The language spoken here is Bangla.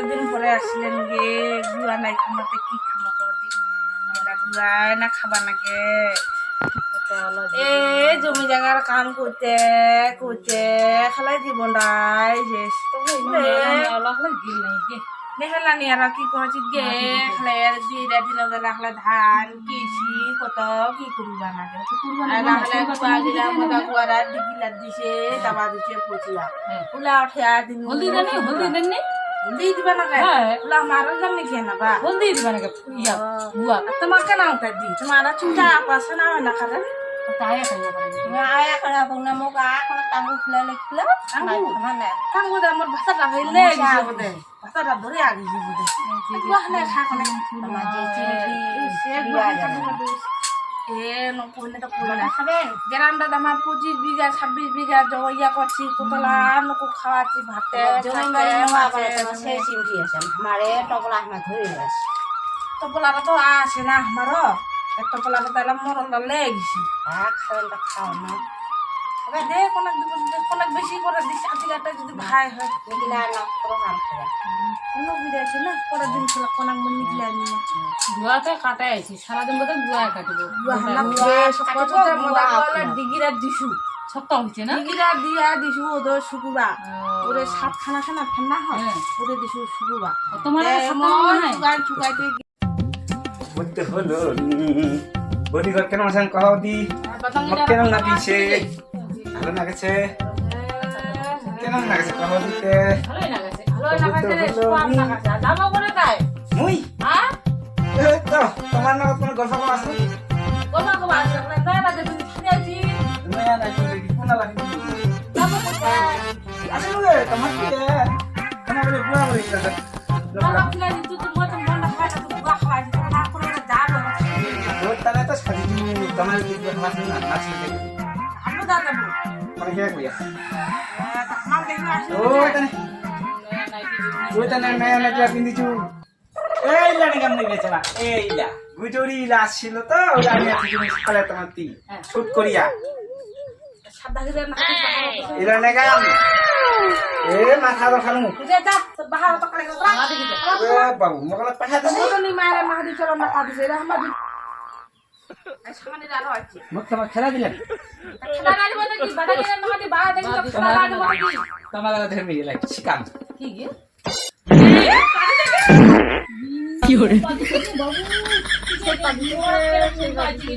কতদিন পরে আসলেন গে? গুয়া নাই খামাতে কি খামো কদিন আমরা গুয়ায় না খাবা নাকে এ জমি জায়গার কাম করতে করতে খালাই জীবনটাই শেষ। নেহেলা নি আর কি কহছি গে? খালে দিরা দিন বেলা খালে ধান কিছি কত কি করিবা না গে? খালে কুয়া দিলা মদা কুয়ারা ডিগিলা দিছে দাবা দিছে পচিয়া উলা উঠে দিন হলদি দেননি হলদি দেননি হলদি দিবা না গে হ্যাঁ। উলা মারো জানি খেয়ে বা হলদি দিবা নাকি ইয়া বুয়া তোমার কেন উঠে দি তোমার চিন্তা পাশে না না খালে তাই খাইয়া পারে আয়া করা বংনা মোক আখন টাঙ্গু খুলে লিখলে কাঙ্গু দে আমার বোধে ভাষাটা ধরে কুয়া হলে খা খালে মাঝে চিরকি সে ন খাবেন গ্রামটা আমার পঁচিশ বিঘা ছাব্বিশ বিঘা জয়া করছি কতলা লোক খাওয়াচ্ছি ভাতে গেছে। টপলাটা তো আছে না আমারও। টপলাটা তাহলে মরণটা লেগেছি তা খাও না। দে কোনাক কোনাক বেশি করে দিচ্ছি আজকে যদি ভাই হয়। না করো। কাম মন বুয়াতে কাটাই আছি সারাদিন বোধ বুয়া কাটিব। ডিগিরা দিছু সপ্তাহ হচ্ছে না? ডিগিরা দিয়া দিছু ওদের শুকুবা। ওরে সাত খানা খানা ঠান্ডা হয়। ওরে দিছু শুকুবা। তোমার সপ্তাহ বলতে হলো বডিঘর কেন আছেন কহ দি? কেন নাপিছে ভালো লাগেছে কেন লাগেছে কহ দিতে? ভালোই লাগাছে ভালোই লাগাইছে রে সোয়াব লাগাইছে দামও করে তাই মুই হ্যাঁ এই তো তোমার নামত কোনো গল্প কম আছে গোমা গোমা আছে না না লাগে তুমি খালি আছি নয়া নাই তুমি দেখি কোনা লাগি দামও করে তাই আসলে রে তোমার কি রে তোমার বলে বুয়া বলে গেছে দামও কিনা দিতু তুমি মত মন খাই না তুমি খাওয়া দিতে না করে যা বলো তোর তালে তো সাজি তোমার কি কথা না নাচি দেখি আমি দাদা বল মানে কে কইয়া মা দেখো আসলে ও তানে ও তানে নয়া নয়া পিন্দিছু এই লানি কাম নিয়ে চলা এই লা গুজরি ইলা ছিল তো ওই আমি আছি তুমি সকালে তোমার তি শুট করিয়া না ইলা নেগাম এ মাথা যা বাহার তো কালে বাবু মগলা পাঠা দে নি মাহাদি চলো না কাদি খেলা দিলেন দেখি শিকাম কি গে বাবু সেই পাবি